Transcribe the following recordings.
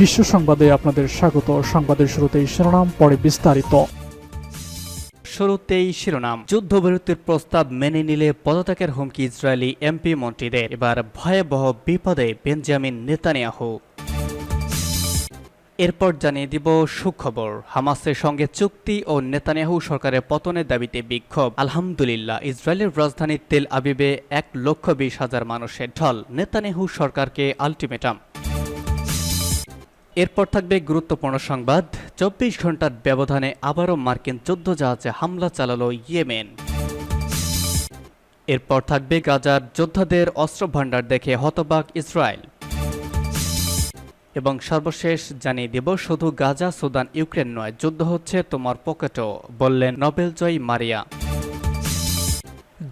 বিশ্ব সংবাদে আপনাদের স্বাগত। সংবাদের শুরুতেই শিরোনাম, পরে বিস্তারিত। শুরুতেই শিরোনাম। যুদ্ধবিরতির প্রস্তাব মেনে নিলে পদত্যাগের হুমকি ইসরায়েলি এমপি মন্ত্রীদের। এবার ভয়াবহ বিপদে বেঞ্জামিন নেতানিয়াহু। এরপর জানিয়ে দিব সুখবর। হামাসের সঙ্গে চুক্তি ও নেতানিয়াহু সরকারের পতনের দাবিতে বিক্ষোভ। আলহামদুলিল্লাহ, ইসরায়েলের রাজধানী তেল আবিবে এক লক্ষ বিশ হাজার মানুষের ঢল। নেতানিয়াহু সরকারকে আলটিমেটাম। এরপর থাকবে গুরুত্বপূর্ণ সংবাদ। চব্বিশ ঘণ্টার ব্যবধানে আবারও মার্কিন যুদ্ধ জাহাজে হামলা চালালো ইয়েমেন। এরপর থাকবে গাজার যোদ্ধাদের অস্ত্র ভাণ্ডার দেখে হতবাক ইসরায়েল। এবং সর্বশেষ জানিয়ে দেব, শুধু গাজা, সুদান, ইউক্রেন নয়, যুদ্ধ হচ্ছে তোমার পকেটও, বললেন নোবেলজয়ী মারিয়া।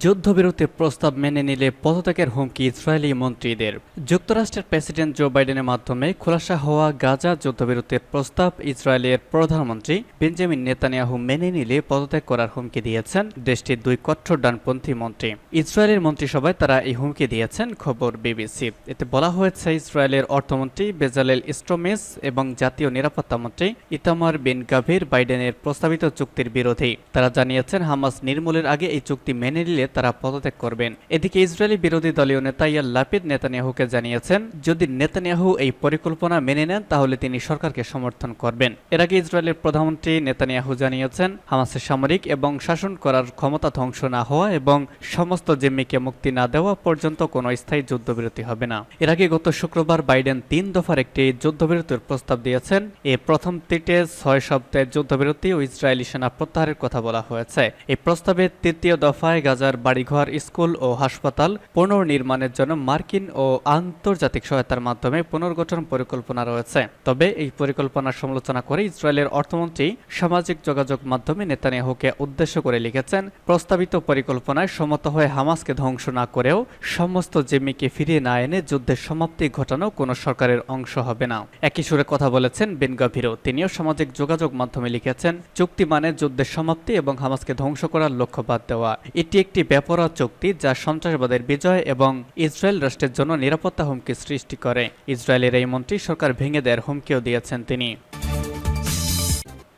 যুদ্ধবিরতির প্রস্তাব মেনে নিলে পদত্যাগের হুমকি ইসরায়েলি মন্ত্রীদের। যুক্তরাষ্ট্রের প্রেসিডেন্ট জো বাইডেনের মাধ্যমে খোলাসা হওয়া গাজা যুদ্ধবিরতির প্রস্তাব ইসরায়েলের প্রধানমন্ত্রী বেঞ্জামিন নেতানিয়াহু মেনে নিলে পদত্যাগ করার হুমকি দিয়েছেন দেশটির দুই কট্টর ডানপন্থী মন্ত্রী। ইসরায়েলের মন্ত্রিসভায় তারা এই হুমকি দিয়েছেন, খবর বিবিসি। এতে বলা হয়েছে, ইসরায়েলের অর্থমন্ত্রী বেজালেল স্টোমেস এবং জাতীয় নিরাপত্তা মন্ত্রী ইতামার বিন গাভীর বাইডেনের প্রস্তাবিত চুক্তির বিরোধী। তারা জানিয়েছেন, হামাস নির্মূলের আগে এই চুক্তি মেনে নিলে তারা পদত্যাগ করবেন। এদিকে ইসরায়েলি বিরোধী দলীয় নেতা ইয়ার লাপিদ নেতানিয়াহুকে জানিয়েছেন, যদি নেতানিয়াহু এই পরিকল্পনা মেনে নেন, তাহলে তিনি সরকারকে সমর্থন করবেন। এর আগে ইসরায়েলের প্রধানমন্ত্রী নেতানিয়াহু জানিয়েছেন, হামাসের সামরিক এবং শাসন করার ক্ষমতা ধ্বংস না হওয়া এবং সমস্ত জিম্মিকে মুক্তি না দেওয়া পর্যন্ত কোনো স্থায়ী যুদ্ধবিরতি হবে না। এর আগে গত শুক্রবার বাইডেন তিন দফার একটি যুদ্ধবিরতির প্রস্তাব দিয়েছেন। এ প্রথম তিনটে ছয় সপ্তাহের যুদ্ধবিরতি ও ইসরায়েলি সেনা প্রত্যাহারের কথা বলা হয়েছে। এই প্রস্তাবে তৃতীয় দফায় গাজার বাড়িঘর, স্কুল ও হাসপাতাল পুনর্নির্মাণের জন্য মার্কিন ও আন্তর্জাতিক সহায়তার মাধ্যমে পুনর্গঠন পরিকল্পনা রয়েছে। তবে এই পরিকল্পনার সমালোচনা করে ইসরায়েলের অর্থমন্ত্রী সামাজিক যোগাযোগ মাধ্যমে নেতানিয়াহুকে উদ্দেশ্য করে লিখেছেন, প্রস্তাবিত পরিকল্পনায় সম্মত হয়ে হামাসকে ধ্বংস না করেও সমস্ত জিম্মিকে ফিরিয়ে না এনে যুদ্ধের সমাপ্তি ঘটানো কোনো সরকারের অংশ হবে না। একই সুরে কথা বলেছেন বেনগাভিরও। তিনিও সামাজিক যোগাযোগ মাধ্যমে লিখেছেন, চুক্তি মানে যুদ্ধের সমাপ্তি এবং হামাসকে ধ্বংস করার লক্ষ্য বাদ দেওয়া। এটি একটি বেপরোয়া চুক্তি যা সন্ত্রাসবাদের বিজয় এবং ইসরায়েল রাষ্ট্রের জন্য নিরাপত্তা হুমকি সৃষ্টি করে। ইসরায়েলের এই মন্ত্রী সরকার ভেঙে দেওয়ার হুমকিও দিয়েছেন তিনি।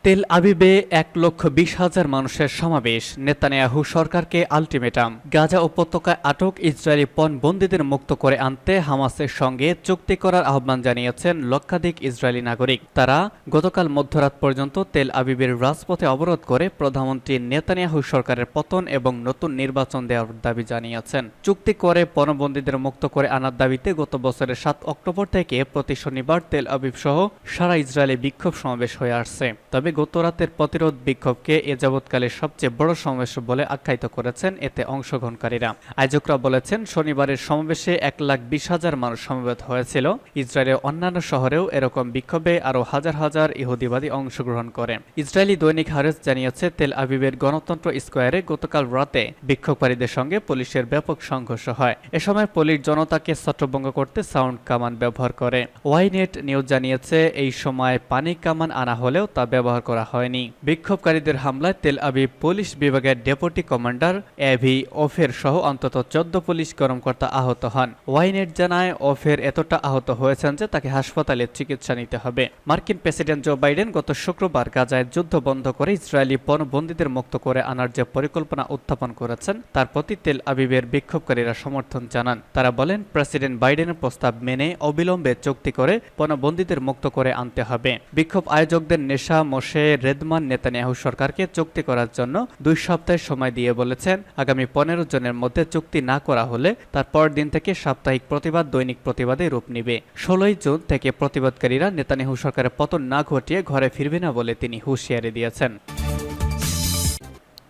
তেল আবিবে এক লক্ষ বিশ হাজার মানুষের সমাবেশ। নেতানিয়াহু সরকারকে আলটিমেটাম। গাজা উপত্যকায় আটক ইসরায়েলি পণবন্দীদের মুক্ত করে আনতে হামাসের সঙ্গে চুক্তি করার আহ্বান জানিয়েছেন লক্ষাধিক ইসরায়েলি নাগরিক। তারা গতকাল মধ্যরাত পর্যন্ত তেল আবিবের রাজপথে অবরোধ করে প্রধানমন্ত্রী নেতানিয়াহু সরকারের পতন এবং নতুন নির্বাচন দেওয়ার দাবি জানিয়েছেন। চুক্তি করে পণবন্দীদের মুক্ত করে আনার দাবিতে গত বছরের সাত অক্টোবর থেকে প্রতি শনিবার তেল আবিব সহ সারা ইসরায়েলে বিক্ষোভ সমাবেশ হয়ে আসছে। তবে গতরাতের প্রতিরোধ বিক্ষোভকে এ যাবৎকালে সবচেয়ে বড় সমাবেশ বলে আখ্যায়িত করেছেন এতে অংশগ্রহণকারীরা। আয়োজকরা বলেছেন, শনিবারের সমাবেশে এক লাখ বিশ হাজার মানুষ সমবেত হয়েছিল। ইসরায়েলের অন্যান্য শহরেও এরকম বিক্ষোভে আরও হাজার হাজার ইহুদিবাদী অংশগ্রহণ করে। ইসরায়েলি দৈনিক হারেস জানিয়েছে, তেল আবিবের গণতন্ত্র স্কোয়ারে গতকাল রাতে বিক্ষোভকারীদের সঙ্গে পুলিশের ব্যাপক সংঘর্ষ হয়। এ সময় পুলিশ জনতাকে ছত্রভঙ্গ করতে সাউন্ড কামান ব্যবহার করে। ওয়াইনেট নিউজ জানিয়েছে, এই সময় পানি কামান আনা হলেও তা ব্যবহার করা হয়নি। বিক্ষোভকারীদের হামলায় তেল আবিব পুলিশ বিভাগের ডেপুটি কমান্ডার এভি ওফের সহ অন্তত চোদ্দ পুলিশ কর্মকর্তা আহত হন। ওয়াইনেট জানায়, ওফের এতটা আহত হয়েছেন যে তাকে হাসপাতালে চিকিৎসা নিতে হবে। মার্কিন প্রেসিডেন্ট জো বাইডেন গত শুক্রবার গাজায় যুদ্ধ বন্ধ করে ইসরায়েলি পণবন্দীদের মুক্ত করে আনার যে পরিকল্পনা উত্থাপন করেছেন, তার প্রতি তেল আবিবের বিক্ষোভকারীরা সমর্থন জানান। তারা বলেন, প্রেসিডেন্ট বাইডেনের প্রস্তাব মেনে অবিলম্বে চুক্তি করে পণবন্দীদের মুক্ত করে আনতে হবে। বিক্ষোভ আয়োজকদের নেশা মোশে রেদমান নেতানিয়াহু সরকারকে চুক্তি করার জন্য দুই সপ্তাহের সময় দিয়ে বলেছেন, আগামী পনেরো জনের মধ্যে চুক্তি না করা হলে তার পরের দিন থেকে সাপ্তাহিক প্রতিবাদ, দৈনিক প্রতিবাদে রূপ নিবে। ষোলোই জুন থেকে প্রতিবাদকারীরা নেতানিয়াহু সরকারের পতন না ঘটিয়ে ঘরে ফিরবে না বলে তিনি হুঁশিয়ারি দিয়েছেন।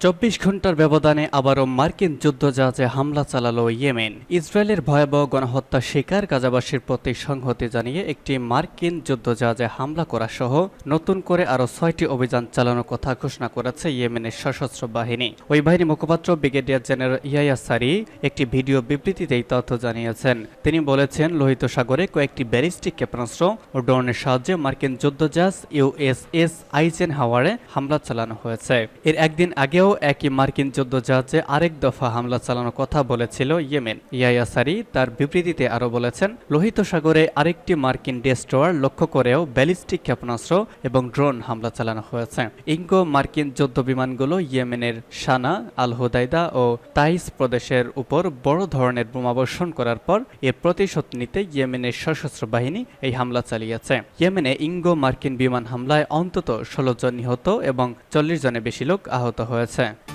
চব্বিশ ঘণ্টার ব্যবধানে আবারও মার্কিন যুদ্ধজাহাজে হামলা চালালো ইয়েমেন। ইসরায়েলের ভয়াবহ গণহত্যা শিকার গাজাবাসীর প্রতি সংহতি জানিয়ে একটি মার্কিন যুদ্ধজাহাজে হামলা করা সহ নতুন করে আরও ছয়টি অভিযান চালানোর কথা ঘোষণা করেছে ইয়েমেনের সশস্ত্র বাহিনী। ওই বাহিনী মুখপাত্র ব্রিগেডিয়ার জেনারেল ইয়াইয়া সারি একটি ভিডিও বিবৃতিতে এই তথ্য জানিয়েছেন। তিনি বলেছেন, লোহিত সাগরে কয়েকটি ব্যারিস্টিক ক্ষেপণাস্ত্র ও ড্রোনের সাহায্যে মার্কিন যুদ্ধজাহাজ ইউএসএস আইজেন হাওয়ারে হামলা চালানো হয়েছে। এর একদিন আগেও একই মার্কিন যুদ্ধজাহাজে আরেক দফা হামলা চালানোর কথা বলেছিল ইয়েমেন। ইয়াইয়া সারি তার বিবৃতিতে আরও বলেছেন, লোহিত সাগরে আরেকটি মার্কিন ডেস্ট্রয়ার লক্ষ্য করেও ব্যালিস্টিক ক্ষেপণাস্ত্র এবং ড্রোন হামলা চালানো হয়েছে। ইঙ্গো মার্কিন যুদ্ধ বিমানগুলো ইয়েমেনের সানা আল হুদাইদা ও তাইস প্রদেশের উপর বড় ধরনের বোমাবর্ষণ করার পর এর প্রতিশোধ নিতে ইয়েমেনের সশস্ত্র বাহিনী এই হামলা চালিয়েছে। ইয়েমেনে ইঙ্গো মার্কিন বিমান হামলায় অন্তত ষোলো জন নিহত এবং চল্লিশ জনের বেশি লোক আহত হয়েছে। sé.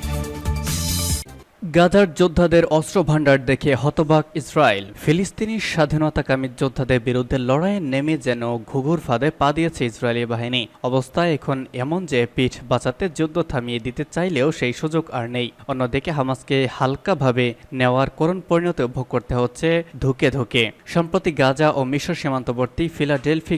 গাজার যোদ্ধাদের অস্ত্র ভাণ্ডার দেখে হতবাক ইসরায়েল। ফিলিস্তিনি স্বাধীনতাকামী যোদ্ধাদের বিরুদ্ধে লড়াইয়ে নেমে যেন ঘুঘুর ফাঁদে পা দিয়েছে ইসরায়েলি বাহিনী। অবস্থা এখন এমন যে পিঠ বাঁচাতে যুদ্ধ থামিয়ে দিতে চাইলেও সেই সুযোগ আর নেই। অন্যদিকে হামাসকে হালকাভাবে নেওয়ার করুণ পরিণতি ভোগ করতে হচ্ছে ধুকে ধুকে। সম্প্রতি গাজা ও মিশর সীমান্তবর্তী ফিলাডেলফি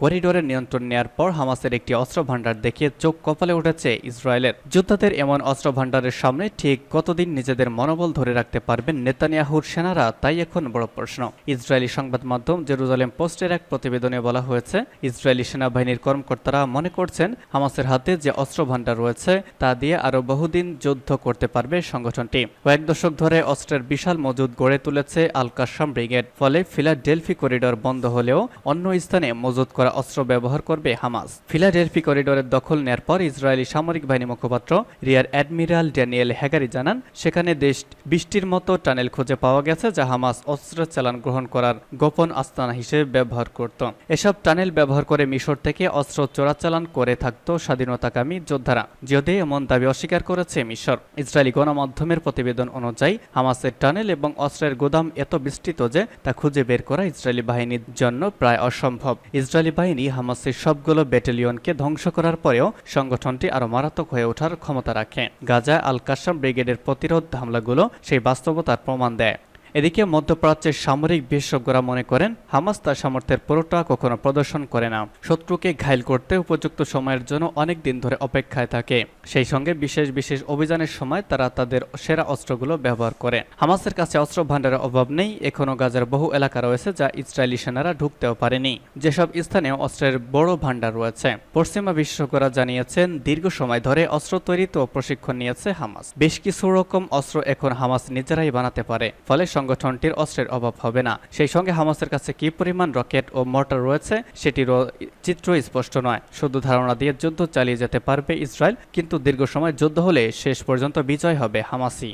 করিডোরের নিয়ন্ত্রণ নেয়ার পর হামাসের একটি অস্ত্র ভাণ্ডার দেখে চোখ কপালে উঠেছে ইসরায়েলের। যোদ্ধাদের এমন অস্ত্র ভাণ্ডারের সামনে ঠিক কতদিন নিজেদের মনোবল ধরে রাখতে পারবেন নেতানিয়াহুর সেনারা, তাই এখন বড় প্রশ্ন। ইসরায়েলি সংবাদ মাধ্যম জেরুজালেম পোস্টের এক প্রতিবেদনে বলা হয়েছে, ইসরায়েলি সেনাবাহিনীর কর্মকর্তারা মনে করছেন হামাসের হাতে যে অস্ত্র ভাণ্ডার রয়েছে, তা দিয়ে আরও বহুদিন যুদ্ধ করতে পারবে সংগঠনটি। কয়েক দশক ধরে অস্ত্রের বিশাল মজুদ গড়ে তুলেছে আল কাসাম ব্রিগেড, ফলে ফিলাডেলফি করিডোর বন্ধ হলেও অন্য স্থানে মজুদ করা অস্ত্র ব্যবহার করবে হামাস। ফিলাডেলফি করিডোরের দখল নেয়ার পর ইসরায়েলি সামরিক বাহিনী মুখপাত্র রিয়ার অ্যাডমিরাল ড্যানিয়েল হ্যাগারি জানান, সেখানে দেশ বৃষ্টির মতো টানেল খুঁজে পাওয়া গেছে যা হামাস অস্ত্র চালান গ্রহণ করার গোপন আস্তানা হিসেবে ব্যবহার করত। এসব টানেল ব্যবহার করে মিশর থেকে অস্ত্র চোরাচালান করে থাকত স্বাধীনতাকামী যোদ্ধারা, যদিও এমন দাবি অস্বীকার করেছে মিশর। ইসরায়েলি গণমাধ্যমের প্রতিবেদন অনুযায়ী, হামাসের টানেল এবং অস্ত্রের গোদাম এত বিস্তৃত যে তা খুঁজে বের করা ইসরায়েলি বাহিনীর জন্য প্রায় অসম্ভব। ইসরায়েলি বাহিনী হামাসের সবগুলো ব্যাটালিয়নকে ধ্বংস করার পরেও সংগঠনটি আরও মারাত্মক হয়ে ওঠার ক্ষমতা রাখে। গাজা আল কাসাম ব্রিগেডের প্রতিরোধ হামলাগুলো সেই বাস্তবতার প্রমাণ দেয়। এদিকে মধ্যপ্রাচ্যের সামরিক বিশেষজ্ঞরা মনে করেন, হামাস তার সামর্থ্যের পুরোটা কখনো প্রদর্শন করে না। শত্রুকে ঘায়ল করতে উপযুক্ত সময়ের জন্য অনেক দিন ধরে অপেক্ষায় থাকে। সেই সঙ্গে বিশেষ বিশেষ অভিযানের সময় তারা তাদের সেরা অস্ত্রগুলো ব্যবহার করে। হামাসের কাছে অস্ত্র ভাণ্ডারের অভাব নেই। এখনও গাজার বহু এলাকা রয়েছে যা ইসরায়েলি সেনারা ঢুকতেও পারেনি। যেসব স্থানে অস্ত্রের বড় ভাণ্ডার রয়েছে, পশ্চিমা বিশেষজ্ঞরা জানিয়েছেন, দীর্ঘ সময় ধরে অস্ত্র তৈরিতে প্রশিক্ষণ নিয়েছে হামাস। বেশ কিছু রকম অস্ত্র এখন হামাস নিজেরাই বানাতে পারে। ফলে সংগঠনটির অস্ত্রের অভাব হবে না। সেই সঙ্গে হামাসের কাছে কি পরিমাণ রকেট ও মোটর রয়েছে, সেটিরও চিত্র স্পষ্ট নয়। শুধু ধারণা দিয়ে যুদ্ধ চালিয়ে যেতে পারবে ইসরায়েল, কিন্তু দীর্ঘ সময় যুদ্ধ হলে শেষ পর্যন্ত বিজয় হবে হামাসি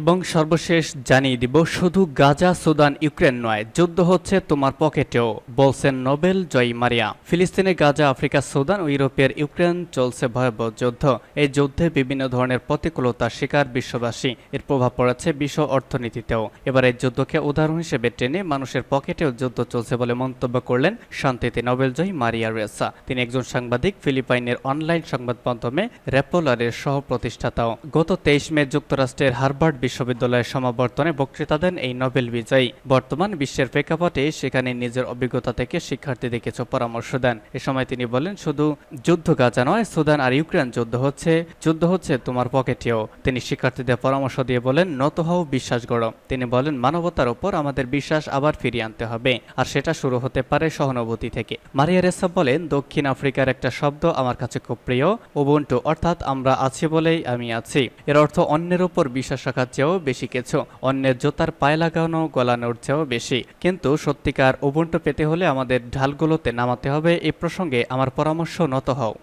এবং সর্বশেষ জানিয়ে দিব, শুধু গাজা, সুদান, ইউক্রেন নয়, যুদ্ধ হচ্ছে তোমার পকেটেও, বলছেন নোবেল জয়ী মারিয়া। ফিলিস্তিনে গাজা, আফ্রিকা, সুদান ও ইউরোপের ইউক্রেন চলছে ভয়াবহ যুদ্ধ। এই যুদ্ধে বিভিন্ন ধরনের প্রতিকূলতার শিকার বিশ্ববাসী, এর প্রভাব পড়েছে বিশ্ব অর্থনীতিতেও। এবার এই যুদ্ধকে উদাহরণ হিসেবে টেনে মানুষের পকেটেও যুদ্ধ চলছে বলে মন্তব্য করলেন শান্তিতে নোবেল জয়ী মারিয়া রেসা। তিনি একজন সাংবাদিক, ফিলিপাইনের অনলাইন সংবাদ মাধ্যমে র্যাপোলারের সহ প্রতিষ্ঠাতাও গত তেইশ মে যুক্তরাষ্ট্রের হার্ভার্ড বিশ্ববিদ্যালয়ের সমাবর্তনে বক্তৃতা দেন এই নোবেল বিজয়ী। বর্তমান বিশ্বের প্রেক্ষাপটে সেখানে নিজের অভিজ্ঞতা থেকে শিক্ষার্থীদের কিছু পরামর্শ দেন। এ সময় তিনি বলেন, শুধু যুদ্ধ গাজা নয়, সুদান আর ইউক্রেন যুদ্ধ হচ্ছে যুদ্ধ হচ্ছে তোমার পকেটেও। তিনি শিক্ষার্থীদের পরামর্শ দিয়ে বলেন, নত হও, বিশ্বাস গড়ো। তিনি বলেন, মানবতার উপর আমাদের বিশ্বাস আবার ফিরিয়ে আনতে হবে, আর সেটা শুরু হতে পারে সহানুভূতি থেকে। মারিয়া রেসা বলেন, দক্ষিণ আফ্রিকার একটা শব্দ আমার কাছে খুব প্রিয় ওবন্টু অর্থাৎ আমরা আছি বলেই আমি আছি। এর অর্থ অন্যের উপর বিশ্বাস রাখার চেয়েও বেশি কিছু। অন্যের জোতার পায়ে লাগানো, গলানোর চেয়েও বেশি। কিন্তু সত্যিকার ওবন্টু পেতে হলে আমাদের ঢালগুলোতে নামাতে হবে। এ প্রসঙ্গে আমার পরামর্শ নত হও।